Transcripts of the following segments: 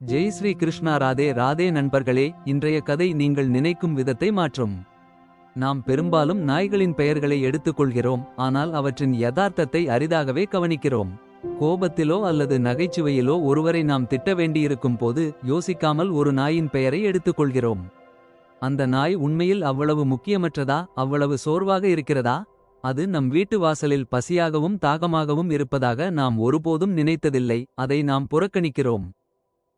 ஜெய் ஸ்ரீ கிருஷ்ணா ராதே ராதே நண்பர்களே இன்றைய கதை நீங்கள் நினைக்கும் விதத்தை மாற்றும். நாம் பெரும்பாலும் நாய்களின் பெயர்களை எடுத்துக்கொள்கிறோம் ஆனால் அவற்றின் யதார்த்தத்தை அரிதாகவே கவனிக்கிறோம். கோபத்திலோ அல்லது நகைச்சுவையிலோ ஒருவரை நாம் திட்ட வேண்டியிருக்கும் போது யோசிக்காமல் ஒரு நாயின் பெயரை எடுத்துக்கொள்கிறோம். அந்த நாய் உண்மையில் அவ்வளவு முக்கியமற்றதா அவ்வளவு சோர்வாக இருக்கிறதா? அது நம் வீட்டு வாசலில் பசியாகவும் தாகமாகவும் இருப்பதாக நாம் ஒருபோதும் நினைத்ததில்லை அதை நாம் புறக்கணிக்கிறோம்.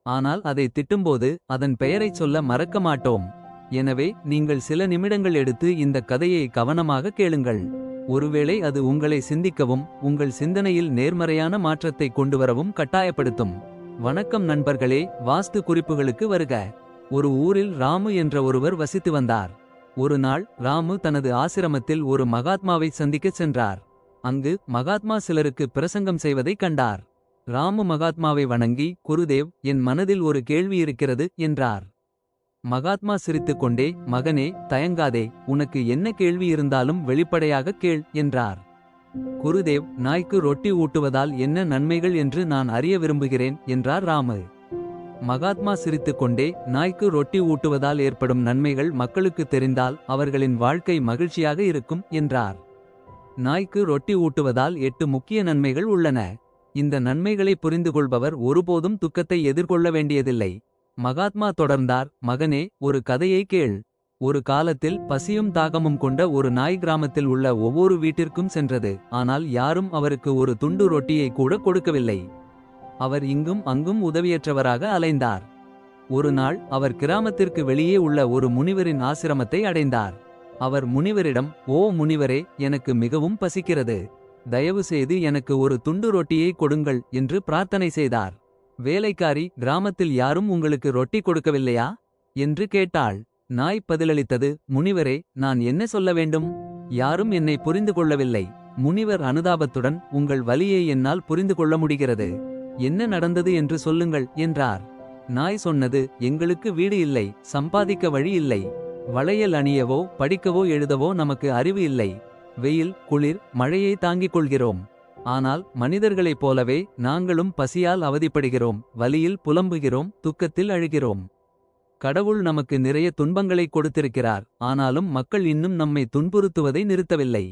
ஆனால் அதை திட்டும்போது அதன் பெயரைச் சொல்ல மறக்க மாட்டோம் எனவே நீங்கள் சில நிமிடங்கள் எடுத்து இந்த கதையை கவனமாக கேளுங்கள். ஒருவேளை அது உங்களை சிந்திக்கவும் உங்கள் சிந்தனையில் நேர்மறையான மாற்றத்தை கொண்டுவரவும் கட்டாயப்படுத்தும். வணக்கம் நண்பர்களே வாஸ்து குறிப்புகளுக்கு வருக. ஒரு ஊரில் ராமு என்ற ஒருவர் வசித்து வந்தார். ஒரு நாள் ராமு தனது ஆசிரமத்தில் ஒரு மகாத்மாவை சந்திக்கச் சென்றார். அங்கு மகாத்மா சிலருக்கு பிரசங்கம் செய்வதைக் கண்டார். ராமு மகாத்மாவை வணங்கி குருதேவ் என் மனதில் ஒரு கேள்வி இருக்கிறது என்றார். மகாத்மா சிரித்துக்கொண்டே மகனே தயங்காதே உனக்கு என்ன கேள்வி இருந்தாலும் வெளிப்படையாக கேள் என்றார். குருதேவ் நாய்க்கு ரொட்டி ஊட்டுவதால் என்ன நன்மைகள் என்று நான் அறிய விரும்புகிறேன் என்றார் ராமு. மகாத்மா சிரித்துக்கொண்டே நாய்க்கு ரொட்டி ஊட்டுவதால் ஏற்படும் நன்மைகள் மக்களுக்கு தெரிந்தால் அவர்களின் வாழ்க்கை மகிழ்ச்சியாக இருக்கும் என்றார். நாய்க்கு ரொட்டி ஊட்டுவதால் எட்டு முக்கிய நன்மைகள் உள்ளன. இந்த நன்மைகளை புரிந்து கொள்பவர் ஒருபோதும் துக்கத்தை எதிர்கொள்ள வேண்டியதில்லை. மகாத்மா தொடர்ந்தார் மகனே ஒரு கதையை கேள். ஒரு காலத்தில் பசியும் தாகமும் கொண்ட ஒரு நாய் கிராமத்தில் உள்ள ஒவ்வொரு வீட்டிற்கும் சென்றது. ஆனால் யாரும் அவருக்கு ஒரு துண்டு ரொட்டியை கூட கொடுக்கவில்லை. அவர் இங்கும் அங்கும் உதவியற்றவராக அலைந்தார். ஒரு நாள் அவர் கிராமத்திற்கு வெளியே உள்ள ஒரு முனிவரின் ஆசிரமத்தை அடைந்தார். அவர் முனிவரிடம் ஓ முனிவரே எனக்கு மிகவும் பசிக்கிறது. தயவு செய்து எனக்கு ஒரு துண்டு ரொட்டியை கொடுங்கள் என்று பிரார்த்தனை செய்தார். வேலைக்காரி கிராமத்தில் யாரும் உங்களுக்கு ரொட்டி கொடுக்கவில்லையா? என்று கேட்டாள். நாய் பதிலளித்தது முனிவரே நான் என்ன சொல்ல வேண்டும்? யாரும் என்னை புரிந்து கொள்ளவில்லை. முனிவர் அனுதாபத்துடன் உங்கள் வலியை என்னால் புரிந்து கொள்ள முடிகிறது. என்ன நடந்தது என்று சொல்லுங்கள் என்றார். நாய் சொன்னது எங்களுக்கு வீடு இல்லை சம்பாதிக்க வழி இல்லை. வளையல் அணியவோ படிக்கவோ எழுதவோ நமக்கு அறிவு இல்லை. வெயில் குளிர் மழையை தாங்கிக் கொள்கிறோம். ஆனால் மனிதர்களைப் போலவே நாங்களும் பசியால் அவதிப்படுகிறோம் வலியில் புலம்புகிறோம் துக்கத்தில் அழுகிறோம். கடவுள் நமக்கு நிறைய துன்பங்களை கொடுத்திருக்கிறார் ஆனாலும் மக்கள் இன்னும் நம்மை துன்புறுத்துவதை நிறுத்தவில்லை.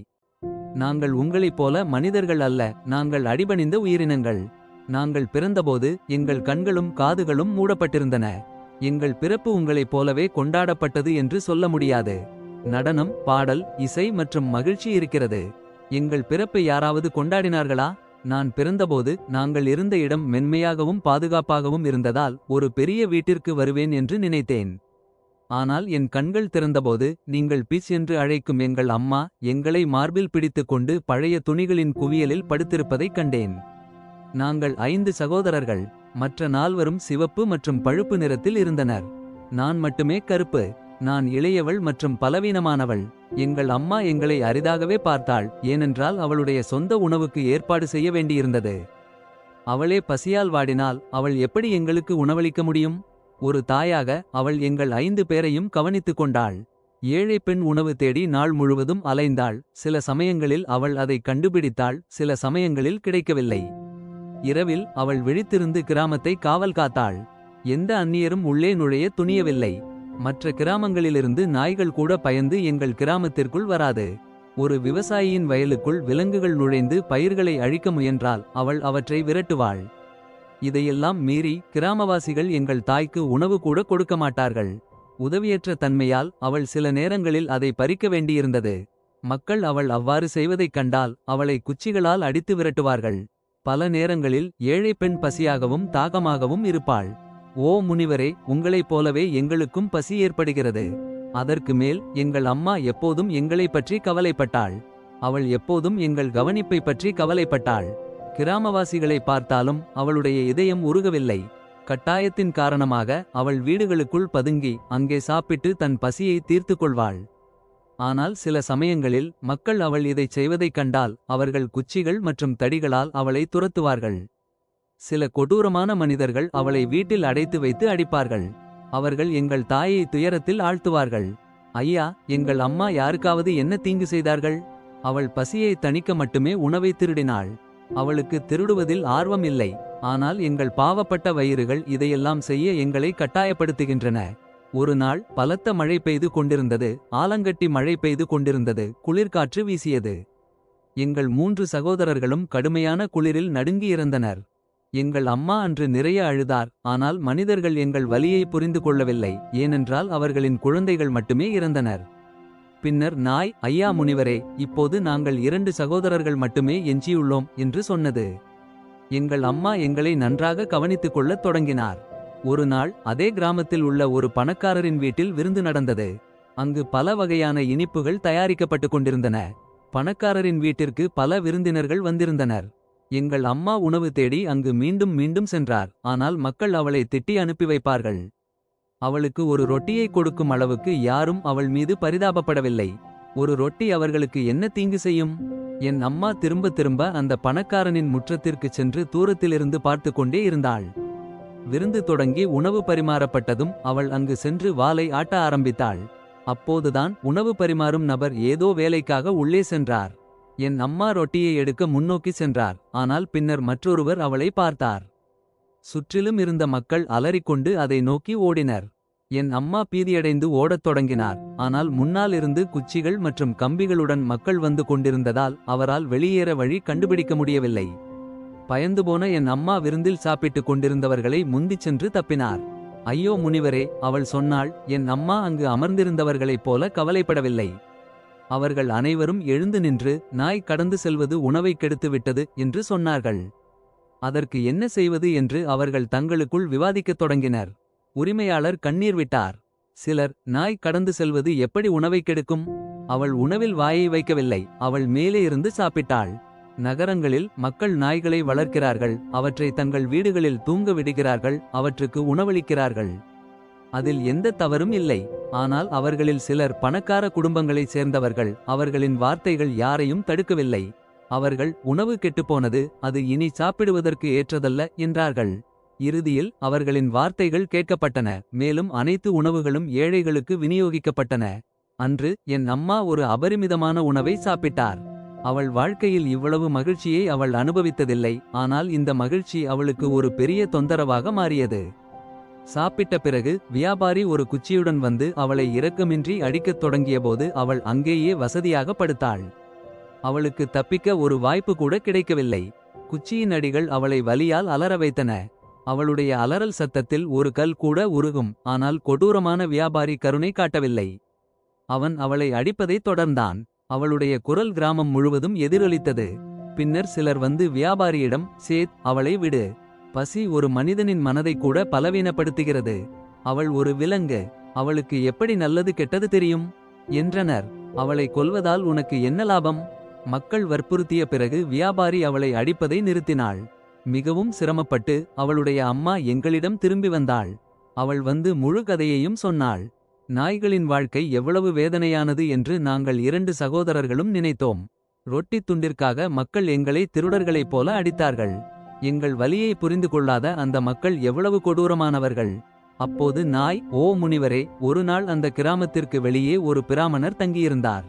நாங்கள் உங்களைப் போல மனிதர்கள் அல்ல நாங்கள் அடிபணிந்த உயிரினங்கள். நாங்கள் பிறந்தபோது எங்கள் கண்களும் காதுகளும் மூடப்பட்டிருந்தன. எங்கள் பிறப்பு உங்களைப் போலவே கொண்டாடப்பட்டது என்று சொல்ல முடியாது. நடனம் பாடல் இசை மற்றும் மகிழ்ச்சி இருக்கிறது. எங்கள் பிறப்பை யாராவது கொண்டாடினார்களா? நான் பிறந்தபோது நாங்கள் இருந்த இடம் மென்மையாகவும் பாதுகாப்பாகவும் இருந்ததால் ஒரு பெரிய வீட்டிற்கு வருவேன் என்று நினைத்தேன். ஆனால் என் கண்கள் திறந்தபோது நீங்கள் பிச் என்று அழைக்கும் எங்கள் அம்மா எங்களை மார்பில் பிடித்துக் கொண்டு பழைய துணிகளின் குவியலில் படுத்திருப்பதைக் கண்டேன். நாங்கள் ஐந்து சகோதரர்கள் மற்ற நால்வரும் சிவப்பு மற்றும் பழுப்பு நிறத்தில் இருந்தனர். நான் மட்டுமே கருப்பு. நான் இளையவள் மற்றும் பலவீனமானவள். எங்கள் அம்மா எங்களை அரிதாகவே பார்த்தாள். ஏனென்றால் அவளுடைய சொந்த உணவுக்கு ஏற்பாடு செய்ய வேண்டியிருந்தது. அவளே பசியால் வாடினால் அவள் எப்படி எங்களுக்கு உணவளிக்க முடியும்? ஒரு தாயாக அவள் எங்கள் ஐந்து பேரையும் கவனித்துக் கொண்டாள். ஏழை பெண் உணவு தேடி நாள் முழுவதும் அலைந்தாள். சில சமயங்களில் அவள் அதை கண்டுபிடித்தாள். சில சமயங்களில் கிடைக்கவில்லை. இரவில் அவள் விழித்திருந்து கிராமத்தை காவல் காத்தாள். எந்த அந்நியரும் உள்ளே நுழைய துணியவில்லை. மற்ற கிராமங்களிலிருந்து நாய்கள் கூட பயந்து எங்கள் கிராமத்திற்குள் வராது. ஒரு விவசாயியின் வயலுக்குள் விலங்குகள் நுழைந்து பயிர்களை அழிக்க முயன்றால் அவள் அவற்றை விரட்டுவாள். இதையெல்லாம் மீறி கிராமவாசிகள் எங்கள் தாய்க்கு உணவு கூட கொடுக்க மாட்டார்கள். உதவியற்ற தன்மையால் அவள் சில நேரங்களில் அதை பறிக்க வேண்டியிருந்தது. மக்கள் அவள் அவ்வாறு செய்வதைக் கண்டால் அவளை குச்சிகளால் அடித்து விரட்டுவார்கள். பல நேரங்களில் ஏழை பெண் பசியாகவும் தாகமாகவும் இருப்பாள். ஓ முனிவரே உங்களைப் போலவே எங்களுக்கும் பசி ஏற்படுகிறது. அதற்கு மேல் எங்கள் அம்மா எப்போதும் எங்களைப் பற்றி கவலைப்பட்டாள். அவள் எப்போதும் எங்கள் கவனிப்பை பற்றி கவலைப்பட்டாள். கிராமவாசிகளை பார்த்தாலும் அவளுடைய இதயம் உருகவில்லை. கட்டாயத்தின் காரணமாக அவள் வீடுகளுக்குள் பதுங்கி அங்கே சாப்பிட்டு தன் பசியை தீர்த்து கொள்வாள். ஆனால் சில சமயங்களில் மக்கள் அவள் இதைச் செய்வதைக் கண்டால் அவர்கள் குச்சிகள் மற்றும் தடிகளால் அவளை துரத்துவார்கள். சில கொடூரமான மனிதர்கள் அவளை வீட்டில் அடைத்து வைத்து அடிப்பார்கள். அவர்கள் எங்கள் தாயை துயரத்தில் ஆழ்த்துவார்கள். ஐயா எங்கள் அம்மா யாருக்காவது என்ன தீங்கு செய்தார்கள்? அவள் பசியை தணிக்க மட்டுமே உணவை திருடினாள். அவளுக்கு திருடுவதில் ஆர்வம் இல்லை. ஆனால் எங்கள் பாவப்பட்ட வயிறுகள் இதையெல்லாம் செய்ய எங்களை கட்டாயப்படுத்துகின்றன. ஒரு நாள் பலத்த மழை பெய்து கொண்டிருந்தது. ஆலங்கட்டி மழை பெய்து கொண்டிருந்தது. குளிர்காற்று வீசியது. எங்கள் மூன்று சகோதரர்களும் கடுமையான குளிரில் நடுங்கியிருந்தனர். எங்கள் அம்மா அன்று நிறைய அழுதார் ஆனால் மனிதர்கள் எங்கள் வலியை புரிந்து கொள்ளவில்லை ஏனென்றால் அவர்களின் குழந்தைகள் மட்டுமே இறந்தனர். பின்னர் நாய் ஐயா முனிவரே இப்போது நாங்கள் இரண்டு சகோதரர்கள் மட்டுமே எஞ்சியுள்ளோம் என்று சொன்னது. எங்கள் அம்மா எங்களை நன்றாக கவனித்துக் கொள்ளத் தொடங்கினார். ஒரு நாள் அதே கிராமத்தில் உள்ள ஒரு பணக்காரரின் வீட்டில் விருந்து நடந்தது. அங்கு பல வகையான இனிப்புகள் தயாரிக்கப்பட்டு கொண்டிருந்தன. பணக்காரரின் வீட்டிற்கு பல விருந்தினர்கள் வந்திருந்தனர். எங்கள் அம்மா உணவு தேடி அங்கு மீண்டும் மீண்டும் சென்றார். ஆனால் மக்கள் அவளை திட்டி அனுப்பி வைப்பார்கள். அவளுக்கு ஒரு ரொட்டியை கொடுக்கும் அளவுக்கு யாரும் அவள் மீது பரிதாபப்படவில்லை. ஒரு ரொட்டி அவர்களுக்கு என்ன தீங்கு செய்யும்? என் அம்மா திரும்ப திரும்ப அந்த பணக்காரனின் முற்றத்திற்குச் சென்று தூரத்திலிருந்து பார்த்து கொண்டே இருந்தாள். விருந்து தொடங்கி உணவு பரிமாறப்பட்டதும் அவள் அங்கு சென்று வாளை ஆட்ட ஆரம்பித்தாள். அப்போதுதான் உணவு பரிமாறும் நபர் ஏதோ வேலைக்காக உள்ளே சென்றார். என் அம்மா ரொட்டியை எடுக்க முன்னோக்கி சென்றார். ஆனால் பின்னர் மற்றொருவர் அவளை பார்த்தார். சுற்றிலும் இருந்த மக்கள் அலறிக்கொண்டு அதை நோக்கி ஓடினர். என் அம்மா பீதியடைந்து ஓடத் தொடங்கினார். ஆனால் முன்னால் இருந்து குச்சிகள் மற்றும் கம்பிகளுடன் மக்கள் வந்து கொண்டிருந்ததால் அவரால் வெளியேற வழி கண்டுபிடிக்க முடியவில்லை. பயந்து போன என் அம்மா விருந்தில் சாப்பிட்டுக் கொண்டிருந்தவர்களை முந்திச் சென்று தப்பினார். ஐயோ முனிவரே அவள் சொன்னாள் என் அம்மா அங்கு அமர்ந்திருந்தவர்களைப் போல கவலைப்படவில்லை. அவர்கள் அனைவரும் எழுந்து நின்று நாய் கடந்து செல்வது உணவை கெடுத்துவிட்டது என்று சொன்னார்கள். அதற்கு என்ன செய்வது என்று அவர்கள் தங்களுக்குள் விவாதிக்கத் தொடங்கினர். உரிமையாளர் கண்ணீர் விட்டார். சிலர் நாய் கடந்து செல்வது எப்படி உணவை கெடுக்கும்? அவள் உணவில் வாயை வைக்கவில்லை. அவள் மேலே இருந்து சாப்பிட்டாள். நகரங்களில் மக்கள் நாய்களை வளர்க்கிறார்கள். அவற்றை தங்கள் வீடுகளில் தூங்க விடுகிறார்கள். அவற்றுக்கு உணவளிக்கிறார்கள். அதில் எந்த தவறும் இல்லை. ஆனால் அவர்களில் சிலர் பணக்கார குடும்பங்களைச் சேர்ந்தவர்கள். அவர்களின் வார்த்தைகள் யாரையும் தடுக்கவில்லை. அவர்கள் உணவு கெட்டுப்போனது அது இனி சாப்பிடுவதற்கு ஏற்றதல்ல என்றார்கள். இறுதியில் அவர்களின் வார்த்தைகள் கேட்கப்பட்டன. மேலும் அனைத்து உணவுகளும் ஏழைகளுக்கு விநியோகிக்கப்பட்டன. அன்று என் அம்மா ஒரு அபரிமிதமான உணவை சாப்பிட்டார். அவள் வாழ்க்கையில் இவ்வளவு மகிழ்ச்சியை அவள் அனுபவித்ததில்லை. ஆனால் இந்த மகிழ்ச்சி அவளுக்கு ஒரு பெரிய தொந்தரவாக மாறியது. சாப்பிட்ட பிறகு வியாபாரி ஒரு குச்சியுடன் வந்து அவளை இரக்கமின்றி அடிக்கத் தொடங்கியபோது அவள் அங்கேயே வசதியாக படுத்தாள். அவளுக்கு தப்பிக்க ஒரு வாய்ப்பு கூட கிடைக்கவில்லை. குச்சியின் அடிகள் அவளை வலியால் அலற வைத்தன. அவளுடைய அலறல் சத்தத்தில் ஒரு கல் கூட உருகும் ஆனால் கொடூரமான வியாபாரி கருணை காட்டவில்லை. அவன் அவளை அடிப்பதைத் தொடர்ந்தான். அவளுடைய குரல் கிராமம் முழுவதும் எதிரொலித்தது. பின்னர் சிலர் வந்து வியாபாரியிடம் சேத் அவளை விடு. பசி ஒரு மனிதனின் மனதை கூட பலவீனப்படுத்துகிறது. அவள் ஒரு விலங்கு அவளுக்கு எப்படி நல்லது கெட்டது தெரியும்? என்றனர். அவளை கொல்வதால் உனக்கு என்ன லாபம்? மக்கள் வற்புறுத்திய பிறகு வியாபாரி அவளை அடிப்பதை நிறுத்தினாள். மிகவும் சிரமப்பட்டு அவளுடைய அம்மா எங்களிடம் திரும்பி வந்தாள். அவள் வந்து முழு கதையையும் சொன்னாள். நாய்களின் வாழ்க்கை எவ்வளவு வேதனையானது என்று நாங்கள் இரண்டு சகோதரர்களும் நினைத்தோம். ரொட்டித் துண்டிற்காக மக்கள் எங்களை திருடர்களைப் போல அடித்தார்கள். எங்கள் வலியை புரிந்து கொள்ளாத அந்த மக்கள் எவ்வளவு கொடூரமானவர்கள். அப்போது நாய் ஓ முனிவரே ஒரு நாள் அந்த கிராமத்திற்கு வெளியே ஒரு பிராமணர் தங்கியிருந்தார்.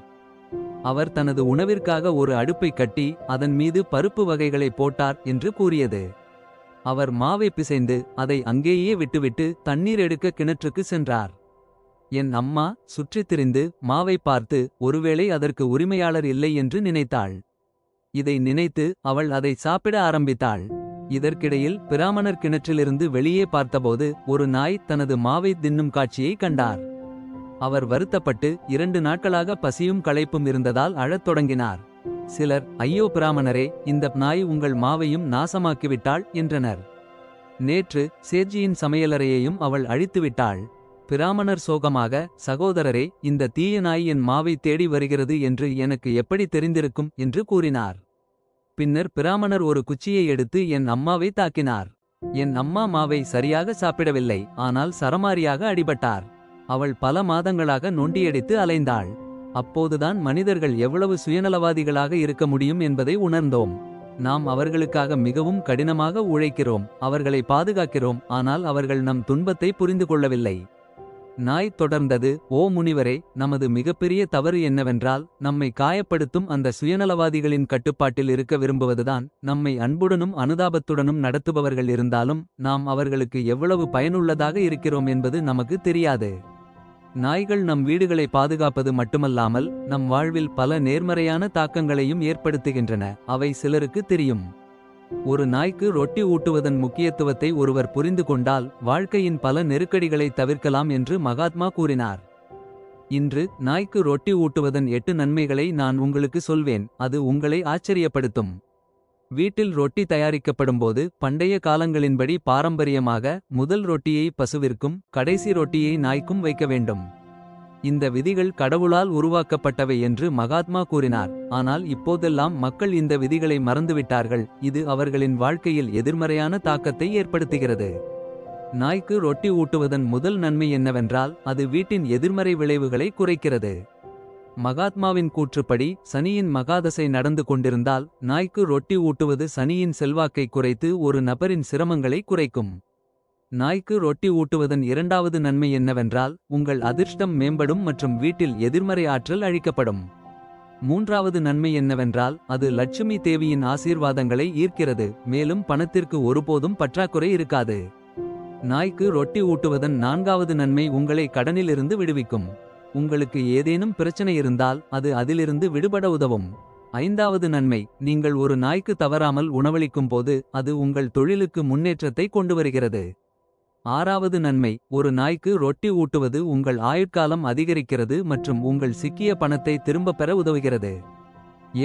அவர் தனது உணவிற்காக ஒரு அடுப்பை கட்டி அதன் மீது பருப்பு வகைகளை போட்டார் என்று கூறியது. அவர் மாவை பிசைந்து அதை அங்கேயே விட்டுவிட்டு தண்ணீர் எடுக்க கிணற்றுக்கு சென்றார். என் அம்மா சுற்றித் திரிந்து மாவை பார்த்து ஒருவேளை அதற்கு உரிமையாளர் இல்லை என்று நினைத்தாள். இதை நினைத்து அவள் அதை சாப்பிட ஆரம்பித்தாள். இதற்கிடையில் பிராமணர் கிணற்றிலிருந்து வெளியே பார்த்தபோது ஒரு நாய் தனது மாவை தின்னும் காட்சியை கண்டார். அவர் வருத்தப்பட்டு இரண்டு நாட்களாக பசியும் களைப்பும் இருந்ததால் அழத் தொடங்கினார். சிலர் ஐயோ பிராமணரே இந்த நாய் உங்கள் மாவையும் நாசமாக்கிவிட்டாள் என்றனர். நேற்று சேட்ஜியின் சமையலறையையும் அவள் அழித்துவிட்டாள். பிராமணர் சோகமாக சகோதரரே இந்த தீய நாய் என் மாவை தேடி வருகிறது என்று எனக்கு எப்படி தெரிந்திருக்கும்? என்று கூறினார். பின்னர் பிராமணர் ஒரு குச்சியை எடுத்து என் அம்மாவை தாக்கினார். என் அம்மா மாவை சரியாக சாப்பிடவில்லை. ஆனால் சரமாரியாக அடிபட்டார். அவள் பல மாதங்களாக நொண்டியடித்து அலைந்தாள். அப்போதுதான் மனிதர்கள் எவ்வளவு சுயநலவாதிகளாக இருக்க முடியும் என்பதை உணர்ந்தோம். நாம் அவர்களுக்காக மிகவும் கடினமாக உழைக்கிறோம். அவர்களை பாதுகாக்கிறோம். ஆனால் அவர்கள் நம் துன்பத்தை புரிந்து கொள்ளவில்லை. நாய் தொடர்ந்தது. ஓ முனிவரே நமது மிகப்பெரிய தவறு என்னவென்றால் நம்மை காயப்படுத்தும் அந்த சுயநலவாதிகளின் கட்டுப்பாட்டில் இருக்க விரும்புவதுதான். நம்மை அன்புடனும் அனுதாபத்துடனும் நடத்துபவர்கள் இருந்தாலும் நாம் அவர்களுக்கு எவ்வளவு பயனுள்ளதாக இருக்கிறோம் என்பது நமக்கு தெரியாது. நாய்கள் நம் வீடுகளை பாதுகாப்பது மட்டுமல்லாமல் நம் வாழ்வில் பல நேர்மறையான தாக்கங்களையும் ஏற்படுத்துகின்றன. அவை சிலருக்கு தெரியும். ஒரு நாய்க்கு ரொட்டி ஊட்டுவதன் முக்கியத்துவத்தை ஒருவர் புரிந்து கொண்டால் வாழ்க்கையின் பல நெருக்கடிகளை தவிர்க்கலாம் என்று மகாத்மா கூறினார். இன்று நாய்க்கு ரொட்டி ஊட்டுவதன் எட்டு நன்மைகளை நான் உங்களுக்கு சொல்வேன் அது உங்களை ஆச்சரியப்படுத்தும். வீட்டில் ரொட்டி தயாரிக்கப்படும்போது பண்டைய காலங்களின்படி பாரம்பரியமாக முதல் ரொட்டியை பசுவிற்கும் கடைசி ரொட்டியை நாய்க்கும் வைக்க வேண்டும். இந்த விதிகள் கடவுளால் உருவாக்கப்பட்டவை என்று மகாத்மா கூறினார். ஆனால் இப்போதெல்லாம் மக்கள் இந்த விதிகளை மறந்துவிட்டார்கள். இது அவர்களின் வாழ்க்கையில் எதிர்மறையான தாக்கத்தை ஏற்படுத்துகிறது. நாய்க்கு ரொட்டி ஊட்டுவதன் முதல் நன்மை என்னவென்றால் அது வீட்டின் எதிர்மறை விளைவுகளை குறைக்கிறது. மகாத்மாவின் கூற்றுப்படி சனியின் மகாதசை நடந்து கொண்டிருந்தால் நாய்க்கு ரொட்டி ஊட்டுவது சனியின் செல்வாக்கை குறைத்து ஒரு நபரின் சிரமங்களை குறைக்கும். நாய்க்கு ரொட்டி ஊட்டுவதன் இரண்டாவது நன்மை என்னவென்றால் உங்கள் அதிர்ஷ்டம் மேம்படும் மற்றும் வீட்டில் எதிர்மறை ஆற்றல் அழிக்கப்படும். மூன்றாவது நன்மை என்னவென்றால் அது லட்சுமி தேவியின் ஆசீர்வாதங்களை ஈர்க்கிறது மேலும் பணத்திற்கு ஒருபோதும் பற்றாக்குறை இருக்காது. நாய்க்கு ரொட்டி ஊட்டுவதன் நான்காவது நன்மை உங்களை கடனிலிருந்து விடுவிக்கும். உங்களுக்கு ஏதேனும் பிரச்சனை இருந்தால் அது அதிலிருந்து விடுபட உதவும். ஐந்தாவது நன்மை நீங்கள் ஒரு நாய்க்கு தவறாமல் உணவளிக்கும் போது அது உங்கள் தொழிலுக்கு முன்னேற்றத்தை கொண்டு வருகிறது. ஆறாவது நன்மை ஒரு நாய்க்கு ரொட்டி ஊட்டுவது உங்கள் ஆயுட்காலம் அதிகரிக்கிறது மற்றும் உங்கள் சிக்கிய பணத்தை திரும்பப் பெற உதவுகிறது.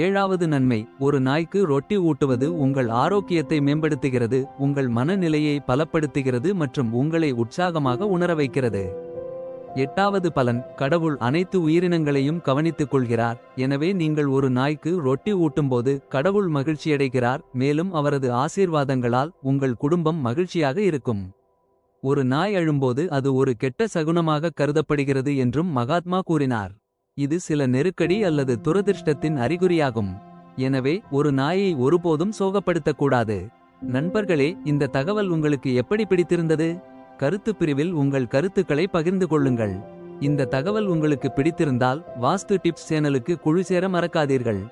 ஏழாவது நன்மை ஒரு நாய்க்கு ரொட்டி ஊட்டுவது உங்கள் ஆரோக்கியத்தை மேம்படுத்துகிறது உங்கள் மனநிலையை பலப்படுத்துகிறது மற்றும் உங்களை உற்சாகமாக உணர வைக்கிறது. எட்டாவது பலன் கடவுள் அனைத்து உயிரினங்களையும் கவனித்துக் கொள்கிறார் எனவே நீங்கள் ஒரு நாய்க்கு ரொட்டி ஊட்டும்போது கடவுள் மகிழ்ச்சியடைகிறார் மேலும் அவரது ஆசீர்வாதங்களால் உங்கள் குடும்பம் மகிழ்ச்சியாக இருக்கும். ஒரு நாய் அழும்போது அது ஒரு கெட்ட சகுனமாக கருதப்படுகிறது என்றும் மகாத்மா கூறினார். இது சில நெருக்கடி அல்லது துரதிர்ஷ்டத்தின் அறிகுறியாகும். எனவே ஒரு நாயை ஒருபோதும் சோகப்படுத்தக்கூடாது. நண்பர்களே இந்த தகவல் உங்களுக்கு எப்படி பிடித்திருந்தது? கருத்துப் பிரிவில் உங்கள் கருத்துக்களை பகிர்ந்து கொள்ளுங்கள். இந்த தகவல் உங்களுக்கு பிடித்திருந்தால் வாஸ்து டிப்ஸ் சேனலுக்கு குழு சேர மறக்காதீர்கள்.